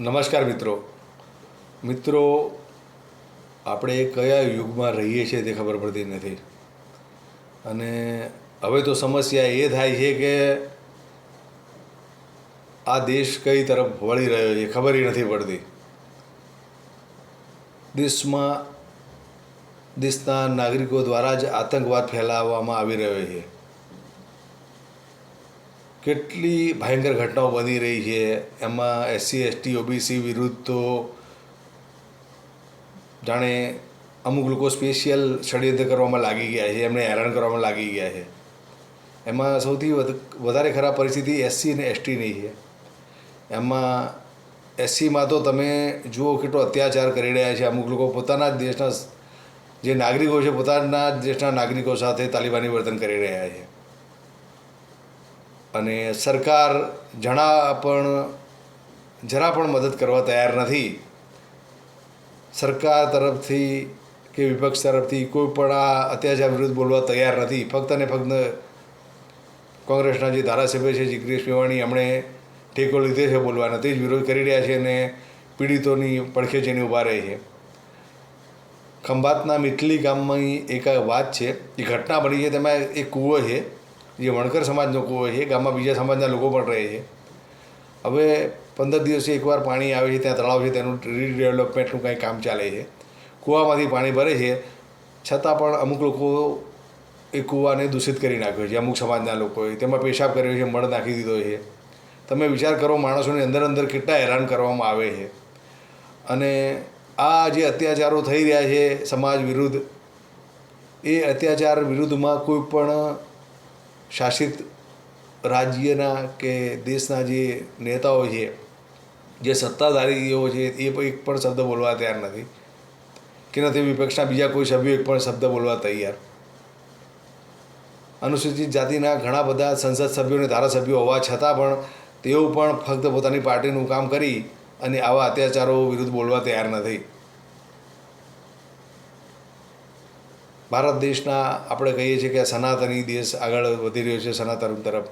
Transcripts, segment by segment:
નમસ્કાર મિત્રો. મિત્રો, આપણે કયા યુગમાં રહીએ છીએ તે ખબર પડતી નથી. અને હવે તો સમસ્યા એ થાય છે કે આ દેશ કઈ તરફ વળી રહ્યો છે ખબર નથી પડતી. દેશમાં, દેશના નાગરિકો દ્વારા જ આતંકવાદ ફેલાવવામાં આવી રહ્યો છે. કેટલી ભયંકર ઘટનાઓ બની રહી છે? એમાં એસસી, એસટી, ઓબીસી વિરુદ્ધ તો જાણે અમુક લોકો સ્પેશિયલ ષડયંત્ર કરવામાં લાગી ગયા છે, એમને હેરાન કરવામાં લાગી ગયા છે. એમાં સૌથી વધ- વધારે ખરાબ પરિસ્થિતિ એસસી અને એસટીની છે. એમાં એસસીમાં તો તમે જુઓ કેટલો અત્યાચાર કરી રહ્યા છે અમુક લોકો. પોતાના જ દેશના જે નાગરિકો છે, પોતાના જ દેશના નાગરિકો સાથે તાલિબાની વર્તન કરી રહ્યા છે. અને સરકાર જણા પણ, જરા પણ મદદ કરવા તૈયાર નથી. સરકાર તરફથી કે વિપક્ષ તરફથી કોઈ પણ આ અત્યાચાર વિરુદ્ધ બોલવા તૈયાર નથી. ફક્ત ને ફક્ત કોંગ્રેસના જે ધારાસભ્ય છે જિગ્નેશ મેવાણી, એમણે ટેકો લીધે છે બોલવા તે જ વિરોધ કરી રહ્યા છે અને પીડિતોની પડખે જઈને ઊભા રહે છે. ખંભાતના મીટલી ગામમાં એક વાત છે. એ ઘટના બની છે. તેમાં એક કૂવો છે. જે વણકર સમાજનો હોય છે, ગામમાં બીજા સમાજના લોકો પણ રહે છે. હવે પંદર દિવસે એકવાર પાણી આવે છે, ત્યાં તળાવ છે, તેનું રીડેવલપમેન્ટનું કાંઈ કામ ચાલે છે. કૂવામાંથી પાણી ભરે છે, છતાં પણ અમુક લોકો એ કૂવાને દૂષિત કરી નાખ્યો છે, અમુક સમાજના લોકોએ તેમાં પેશાબ કર્યો છે, મળ નાખી દીધો છે. તમે વિચાર કરો, માણસોની અંદર અંદર કેટલા હેરાન કરવામાં આવે છે. અને આ જે અત્યાચારો થઈ રહ્યા છે, સમાજ વિરુદ્ધ, એ અત્યાચાર વિરુદ્ધમાં કોઈ પણ શાસિત રાજ્યના કે દેશના જે નેતાઓ છે, જે સત્તાધારીઓ છે, એ એક પણ શબ્દ બોલવા તૈયાર નથી. કે નથી વિપક્ષના બીજા કોઈ સભ્યો એક પણ શબ્દ બોલવા તૈયાર. અનુસૂચિત જાતિના ઘણા બધા સંસદ સભ્યો અને ધારાસભ્યો હોવા છતાં પણ તેઓ પણ ફક્ત પોતાની પાર્ટીનું કામ કરી અને આવા અત્યાચારો વિરુદ્ધ બોલવા તૈયાર નથી. ભારત દેશના આપણે કહીએ છીએ કે સનાતની દેશ આગળ વધી રહ્યો છે સનાતન તરફ.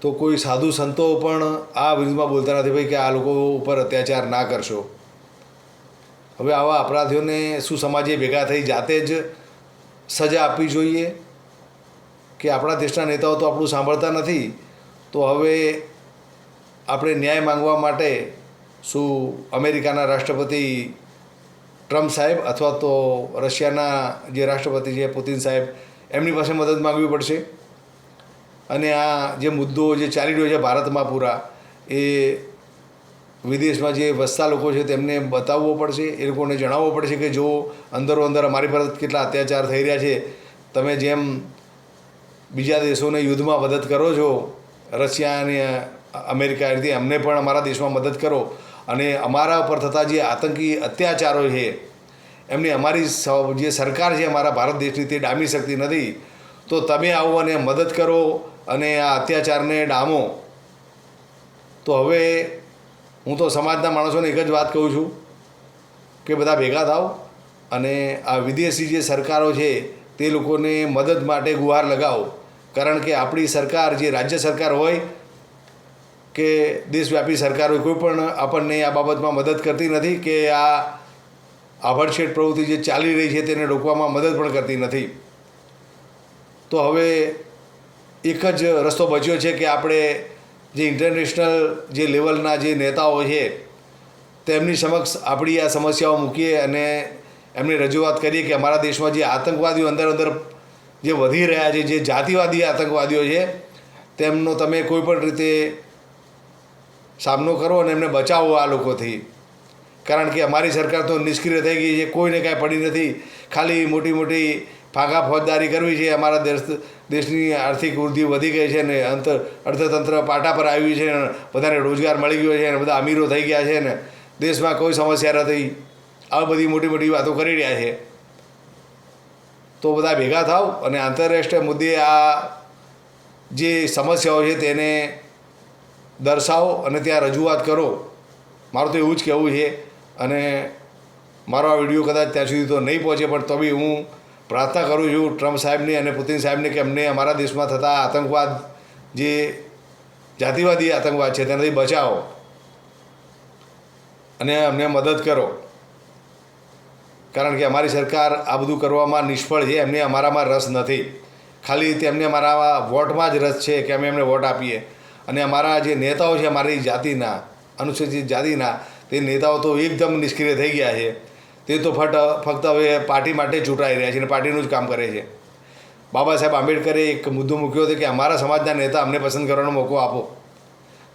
તો કોઈ સાધુ સંતો પણ આ વિરુદ્ધમાં બોલતા નથી ભાઈ કે આ લોકો ઉપર અત્યાચાર ના કરશો. હવે આવા અપરાધીઓને શું સમાજે ભેગા થઈ જાતે જ સજા આપવી જોઈએ? કે આપણા દેશના નેતાઓ તો આપણું સાંભળતા નથી? તો હવે આપણે ન્યાય માંગવા માટે શું અમેરિકાના રાષ્ટ્રપતિ ટ્રમ્પ સાહેબ અથવા તો રશિયાના જે રાષ્ટ્રપતિ છે પુતિન સાહેબ, એમની પાસે મદદ માગવી પડશે. અને આ જે મુદ્દો જે ચાલી રહ્યો છે ભારતમાં પૂરા, એ વિદેશમાં જે વસતા લોકો છે તેમને બતાવવો પડશે, એ લોકોને જણાવવો પડશે કે જો અંદરો અંદર અમારી પર કેટલા અત્યાચાર થઈ રહ્યા છે. તમે જેમ બીજા દેશોને યુદ્ધમાં મદદ કરો છો, રશિયા અને અમેરિકા રીતે અમને પણ અમારા દેશમાં મદદ કરો. અને અમારા ઉપર થતા જે આતંકી અત્યાચારો છે, એમની અમારી જે સરકાર છે અમારા ભારત દેશની તે ડામી શકતી નથી. તો તમે આવો અને મદદ કરો અને આ અત્યાચારને ડામો. તો હવે હું તો સમાજના માણસોને એક જ વાત કહું છું કે બધા ભેગા થાવ અને આ વિદેશી જે સરકારો છે તે લોકોને મદદ માટે ગુહાર લગાવો. કારણ કે આપણી સરકાર જે રાજ્ય સરકાર હોય કે દેશવ્યાપી સરકાર હોય કોઈ પણ આપણને આ બાબતમાં મદદ કરતી નથી કે આ આભડછેડ પ્રવૃત્તિ જે ચાલી રહી છે તેને રોકવામાં મદદ પણ કરતી નથી. તો હવે એક જ રસ્તો બચ્યો છે કે આપણે જે ઇન્ટરનેશનલ જે લેવલના જે નેતાઓ છે, તેમની સમક્ષ આપણી આ સમસ્યાઓ મૂકીએ અને એમની રજૂઆત કરીએ કે અમારા દેશમાં જે આતંકવાદીઓ અંદર અંદર જે વધી રહ્યા છે, જે જાતિવાદી આતંકવાદીઓ છે, તેમનો તમે કોઈ પણ રીતે સામનો કરો અને એમને બચાવો આ લોકોથી. કારણ કે અમારી સરકાર તો નિષ્ક્રિય થઈ ગઈ છે, કોઈને કાંઈ પડી નથી. ખાલી મોટી મોટી ફાંકા ફોજદારી કરવી છે, અમારા દેશ દેશની આર્થિક વૃદ્ધિ વધી ગઈ છે ને અંતર અર્થતંત્ર પાટા પર આવ્યું છે અને બધાને રોજગાર મળી ગયો છે અને બધા અમીરો થઈ ગયા છે ને દેશમાં કોઈ સમસ્યા નથી. આવી બધી મોટી મોટી વાતો કરી રહ્યા છે. તો બધા ભેગા થાવ અને આંતરરાષ્ટ્રીય મુદ્દે આ જે સમસ્યાઓ છે તેને દર્શાવો અને ત્યાં રજૂઆત કરો. મારું તો એવું જ કહેવું છે. અને મારો આ વીડિયો કદાચ ત્યાં સુધી તો નહીં પહોંચે, પણ તો બી હું પ્રાર્થના કરું છું ટ્રમ્પ સાહેબની અને પુતિન સાહેબને કે અમને અમારા દેશમાં થતા આતંકવાદ જે જાતિવાદી આતંકવાદ છે તેનાથી બચાવો. અને અમને મદદ કરો. કારણ કે અમારી સરકાર આ બધું કરવામાં નિષ્ફળ છે. એમને અમારામાં રસ નથી. ખાલી તેમને અમારા વોટમાં જ રસ છે કે અમે એમને વોટ આપીએ. અને અમારા જે નેતાઓ છે, અમારી જાતિના, અનુસૂચિત જાતિના, તે નેતાઓ તો એકદમ નિષ્ક્રિય થઈ ગયા છે. તે તો ફટ, ફક્ત હવે પાર્ટી માટે ચૂંટાઈ રહ્યા છે અને પાર્ટીનું જ કામ કરે છે. બાબા સાહેબ આંબેડકરે એક મુદ્દો મૂક્યો હતો કે અમારા સમાજના નેતા અમને પસંદ કરવાનો મોકો આપો.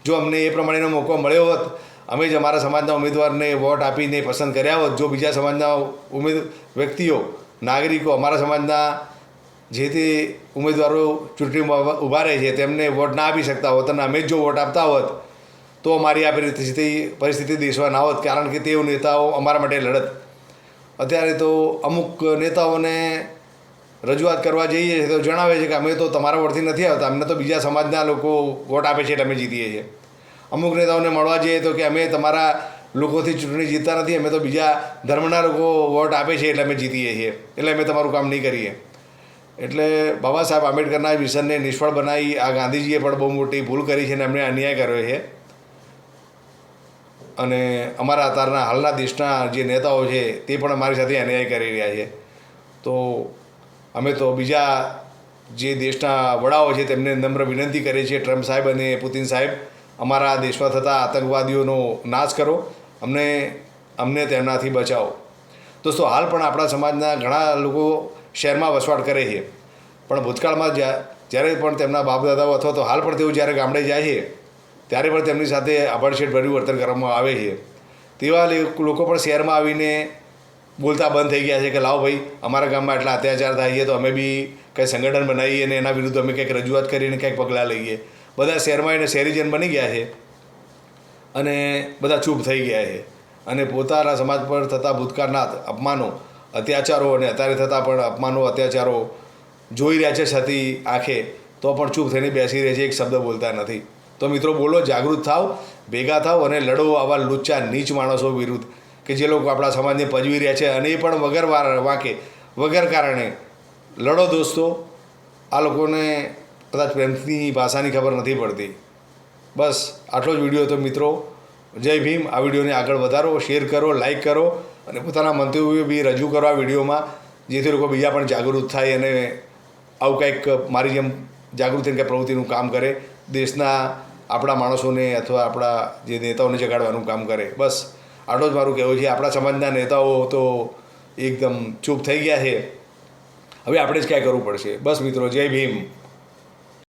જો અમને એ પ્રમાણેનો મોકો મળ્યો હોત, અમે જ અમારા સમાજના ઉમેદવારને વોટ આપીને પસંદ કર્યા હોત. જો બીજા સમાજના ઉમેદ, વ્યક્તિઓ, નાગરિકો અમારા સમાજના જે તે ઉમેદવારો ચૂંટણીમાં ઊભા રહે છે, તેમને વોટ ના આપી શકતા હોત અને અમે જ જો વોટ આપતા હોત, તો અમારી આ પરિસ્થિતિ પરિસ્થિતિ દેશમાં ના હોત, કારણ કે તેઓ નેતાઓ અમારા માટે લડત. અત્યારે તો અમુક નેતાઓને રજૂઆત કરવા જઈએ છીએ તો જણાવે છે કે અમે તો તમારા વોટથી નથી આવતા, અમને તો બીજા સમાજના લોકો વોટ આપે છે એટલે અમે જીતીએ છીએ. અમુક નેતાઓને મળવા જઈએ તો કે અમે તમારા લોકોથી ચૂંટણી જીતતા નથી, અમે તો બીજા ધર્મના લોકો વોટ આપે છે એટલે અમે જીતીએ છીએ, એટલે અમે તમારું કામ નહીં કરીએ. એટલે બાબા સાહેબ આંબેડકરના વિઝનને નિષ્ફળ બનાવી, આ ગાંધીજીએ પણ બહુ મોટી ભૂલ કરી છે અને એમણે અન્યાય કર્યો છે. અને અમારા અત્યારના હાલના દેશના જે નેતાઓ છે, તે પણ અમારી સાથે અન્યાય કરી રહ્યા છે. તો અમે તો બીજા જે દેશના વડાઓ છે, તેમને નમ્ર વિનંતી કરીએ છીએ, ટ્રમ્પ સાહેબ અને પુતિન સાહેબ, અમારા દેશમાં થતા આતંકવાદીઓનો નાશ કરો, અમને અમને તેમનાથી બચાવો. દોસ્તો, હાલ પણ આપણા સમાજના ઘણા લોકો શહેરમાં વસવાટ કરે છે. પણ ભૂતકાળમાં જ્યા, જ્યારે પણ તેમના બાપ દાદાઓ અથવા તો હાલ પણ તેઓ જ્યારે ગામડે જાય છે, ત્યારે પણ તેમની સાથે આભડછેડ ભર્યું વર્તન કરવામાં આવે છે. તેવા લોકો પણ શહેરમાં આવીને બોલતા બંધ થઈ ગયા છે કે લાવો ભાઈ, અમારા ગામમાં એટલા અત્યાચાર થાય છે, તો અમે બી કંઈ સંગઠન બનાવીએ અને એના વિરુદ્ધ અમે કંઈક રજૂઆત કરીને કંઈક પગલાં લઈએ. બધા શહેરમાં એને શહેરીજન બની ગયા છે અને બધા ચૂપ થઈ ગયા છે. અને પોતાના સમાજ પર થતા ભૂતકાળના અપમાનો અત્યાચારો અને અત્યારે થતા પણ અપમાનો અત્યાચારો જોઈ રહ્યા છે છતી આંખે, તો પણ ચૂપ થઈને બેસી રહે છે, એક શબ્દ બોલતા નથી. તો મિત્રો બોલો, જાગૃત થાવ, ભેગા થાવ અને લડો આવા લુચ્ચા, નીચ માણસો વિરુદ્ધ કે જે લોકો આપણા સમાજને પજવી રહ્યા છે અને એ પણ વગર વાંકે. વગર કારણે. લડો દોસ્તો, આ લોકોને કદાચ પ્રેમની ભાષાની ખબર નથી પડતી. બસ, આટલો જ વીડિયો હતો મિત્રો. જય ભીમ, આ વિડીયોને આગળ વધારો, શેર કરો લાઇક કરો. અને પોતાના મંતવ્યો બી રજૂ કરવા વિડીયોમાં, જેથી લોકો બીજા પણ જાગૃત થાય અને આવું કંઈક મારી જેમ જાગૃતિ કંઈક પ્રવૃત્તિનું કામ કરે. દેશના આપણા માણસોને અથવા આપણા જે નેતાઓને જગાડવાનું કામ કરે. બસ, આટલો જ મારું કહેવું છે. આપણા સમાજના નેતાઓ તો એકદમ ચૂપ થઈ ગયા છે. હવે આપણે જ કાંઈ કરવું પડશે. બસ મિત્રો, જય ભીમ.